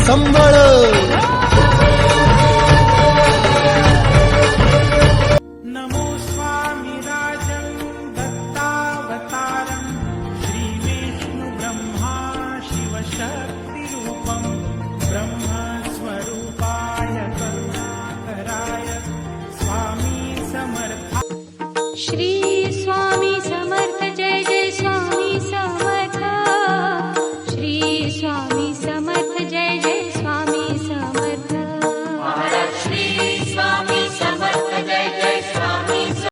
संबळ. नमो स्वामी स्वामिराजं दत्तावतारं श्रीविष्णुब्रह्मा शिवशक्तिरूपं ब्रह्मस्वरूपाय करुणाकराय स्वामी समर्था। श्री